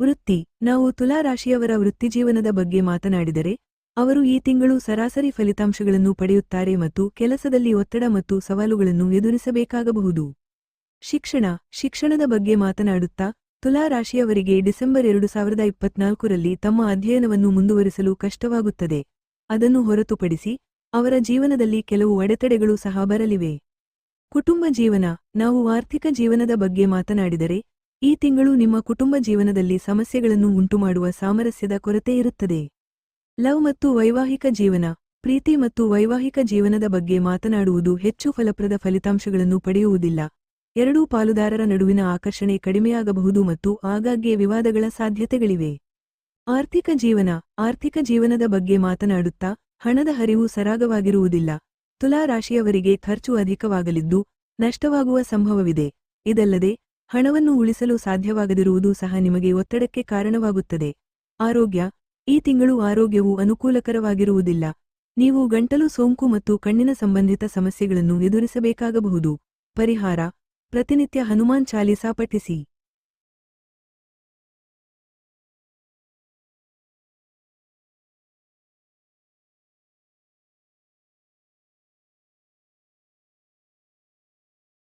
ವೃತ್ತಿ. ನಾವು ತುಲಾ ರಾಶಿಯವರ ವೃತ್ತಿಜೀವನದ ಬಗ್ಗೆ ಮಾತನಾಡಿದರೆ, ಅವರು ಈ ತಿಂಗಳು ಸರಾಸರಿ ಫಲಿತಾಂಶಗಳನ್ನು ಪಡೆಯುತ್ತಾರೆ ಮತ್ತು ಕೆಲಸದಲ್ಲಿ ಒತ್ತಡ ಮತ್ತು ಸವಾಲುಗಳನ್ನು ಎದುರಿಸಬೇಕಾಗಬಹುದು. ಶಿಕ್ಷಣ. ಶಿಕ್ಷಣದ ಬಗ್ಗೆ ಮಾತನಾಡುತ್ತಾ ತುಲಾ ರಾಶಿಯವರಿಗೆ ಡಿಸೆಂಬರ್ ಎರಡು ಸಾವಿರದ ಇಪ್ಪತ್ನಾಲ್ಕರಲ್ಲಿ ತಮ್ಮ ಅಧ್ಯಯನವನ್ನು ಮುಂದುವರಿಸಲು ಕಷ್ಟವಾಗುತ್ತದೆ. ಅದನ್ನು ಹೊರತುಪಡಿಸಿ, ಅವರ ಜೀವನದಲ್ಲಿ ಕೆಲವು ಅಡೆತಡೆಗಳು ಸಹ ಬರಲಿವೆ. ಕುಟುಂಬ ಜೀವನ. ನಾವು ಆರ್ಥಿಕ ಜೀವನದ ಬಗ್ಗೆ ಮಾತನಾಡಿದರೆ ಈ ತಿಂಗಳು ನಿಮ್ಮ ಕುಟುಂಬ ಜೀವನದಲ್ಲಿ ಸಮಸ್ಯೆಗಳನ್ನು ಉಂಟುಮಾಡುವ ಸಾಮರಸ್ಯದ ಕೊರತೆ ಇರುತ್ತದೆ. ಲವ್ ಮತ್ತು ವೈವಾಹಿಕ ಜೀವನ, ಪ್ರೀತಿ ಮತ್ತು ವೈವಾಹಿಕ ಜೀವನದ ಬಗ್ಗೆ ಮಾತನಾಡುವುದು ಹೆಚ್ಚು ಫಲಪ್ರದ ಫಲಿತಾಂಶಗಳನ್ನು ಪಡೆಯುವುದಿಲ್ಲ. ಎರಡೂ ಪಾಲುದಾರರ ನಡುವಿನ ಆಕರ್ಷಣೆ ಕಡಿಮೆಯಾಗಬಹುದು ಮತ್ತು ಆಗಾಗ್ಗೆ ವಿವಾದಗಳ ಸಾಧ್ಯತೆಗಳಿವೆ. ಆರ್ಥಿಕ ಜೀವನ, ಆರ್ಥಿಕ ಜೀವನದ ಬಗ್ಗೆ ಮಾತನಾಡುತ್ತಾ ಹಣದ ಹರಿವು ಸರಾಗವಾಗಿರುವುದಿಲ್ಲ. ತುಲಾ ರಾಶಿಯವರಿಗೆ ಖರ್ಚು ಅಧಿಕವಾಗಲಿದ್ದು ನಷ್ಟವಾಗುವ ಸಂಭವವಿದೆ. ಇದಲ್ಲದೆ ಹಣವನ್ನು ಉಳಿಸಲು ಸಾಧ್ಯವಾಗದಿರುವುದು ಸಹ ನಿಮಗೆ ಒತ್ತಡಕ್ಕೆ ಕಾರಣವಾಗುತ್ತದೆ. ಆರೋಗ್ಯ. ಈ ತಿಂಗಳು ಆರೋಗ್ಯವು ಅನುಕೂಲಕರವಾಗಿರುವುದಿಲ್ಲ. ನೀವು ಗಂಟಲು ಸೋಂಕು ಮತ್ತು ಕಣ್ಣಿನ ಸಂಬಂಧಿತ ಸಮಸ್ಯೆಗಳನ್ನು ಎದುರಿಸಬೇಕಾಗಬಹುದು. ಪರಿಹಾರ. ಪ್ರತಿನಿತ್ಯ ಹನುಮಾನ್ ಚಾಲೀಸಾ ಪಠಿಸಿ.